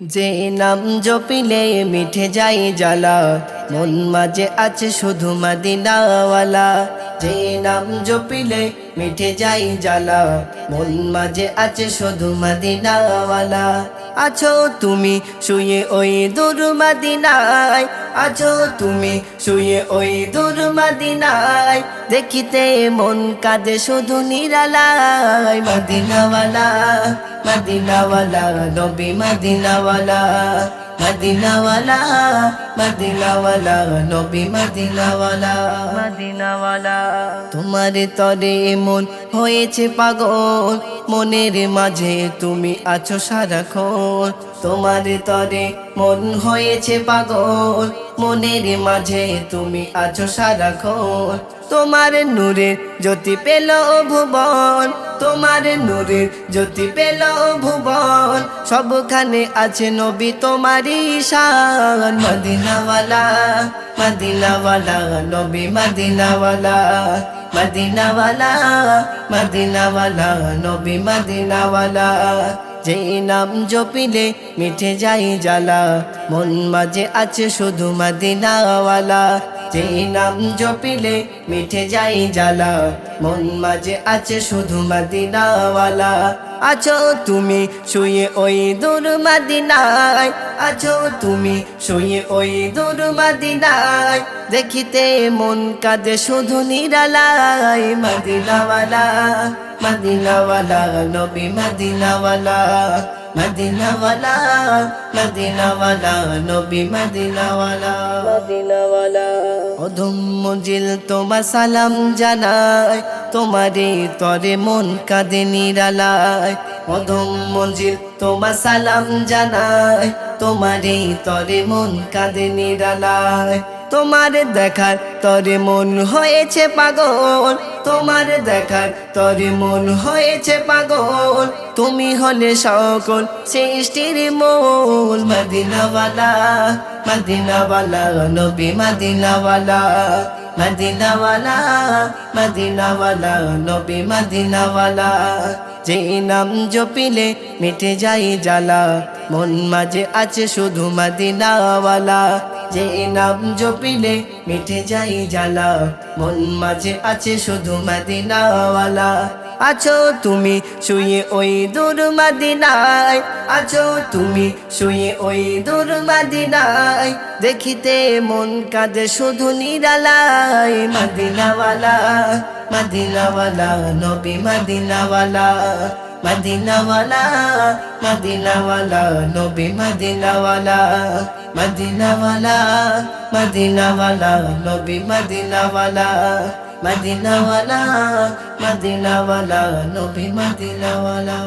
যে নাম জপিলে মিঠে যাই জ্বালা, মন মাঝে আছে শুধু মদিনাওয়ালা। যে নাম জপিলে মিঠে যাই জ্বালা, মন মাঝে আছে শুধু মদিনাওয়ালা। আছো তুমি শুয়ে ওই দূর মদিনায় আছো তুমি শুয়ে ওই দূর মদিনায়। দেখিতে মন কাঁদে শুধু নিরালায় মদিনাওয়ালা মদিনাওয়ালা নবী মদিনাওয়ালা মদিনাওয়ালা মদিনাওয়ালা নবী মদিনাওয়ালা। মদিনাওয়ালা। তোমার তরে মন হয়েছে পাগল মনের মাঝে তুমি আছো সারাক্ষণ। তোমার তরে মন হয়েছে পাগল। মনের মাঝে তুমি আছো সারা সারাক্ষণ। তোমার নূরে জ্যোতি পেল ভুবন। তোমার নূরে জ্যোতি পেল ভুবন। সবখানে আছে নবী তোমারই শান। মদিনাওয়ালা মদিনাওয়ালা, নবী মদিনাওয়ালা মদিনাওয়ালা মদিনাওয়ালা, নবী মদিনাওয়ালা। যে নাম জপিলে মিঠে যাই জ্বালা। মন মাঝে আছে শুধু মদিনাওয়ালা। যে নাম জপিলে মিঠে যাই জ্বালা। মন মাঝে আছে শুধু মদিনাওয়ালা। আছো তুমি শুয়ে ওই দূর মদিনায়। আছো তুমি শুয়ে ওই দূর মদিনায়। দেখিতে মন কাঁদে শুধু নিরালাই মদিনাওয়ালা মদিনাওয়ালা, নবী মদিনাওয়ালা। মদিনাওয়ালা মদিনাওয়ালা, নবী মদিনাওয়ালা। মদিনাওয়ালা। অধম জিল তোমা সালাম জানায় তোমারে তরে মন কাঁদে নিরালায়। অধম মঞ্জিল তোমা সালাম জানায় তোমারে তরে মন কাঁদে নিরালায়। তোমার দেখার তরে মন হয়েছে পাগল তোমার দেখার তরে মন হয়েছে পাগল। তুমি হলে সকল সৃষ্টির মূল। মদিনাওয়ালা মদিনাওয়ালা, নবী মদিনাওয়ালা মদিনাওয়ালা মদিনাওয়ালা, নবী মদিনাওয়ালা। যে নাম জপিলে মিটে যাই জ্বালা, মন মাঝে আছে শুধু মদিনাওয়ালা। যে নাম জপিলে মিটে যাই জ্বালা, মন মাঝে আছে শুধু মাদিনাওয়ালা। আছো তুমি শুয়ে ওই দূর মদিনায়, আছো তুমি শুয়ে ওই দূর মদিনায়। দেখিতে মন কাঁদে শুধু নিরালাই মাদিনাওয়ালা মাদিনাওয়ালা, নবী মদিনাওয়ালা। মদিনাওয়ালা মদিনাওয়ালা নবী মদিনাওয়ালা মদিনাওয়ালা মদিনাওয়ালা নবী মদিনাওয়ালা মদিনাওয়ালা মদিনাওয়ালা নবী মদিনাওয়ালা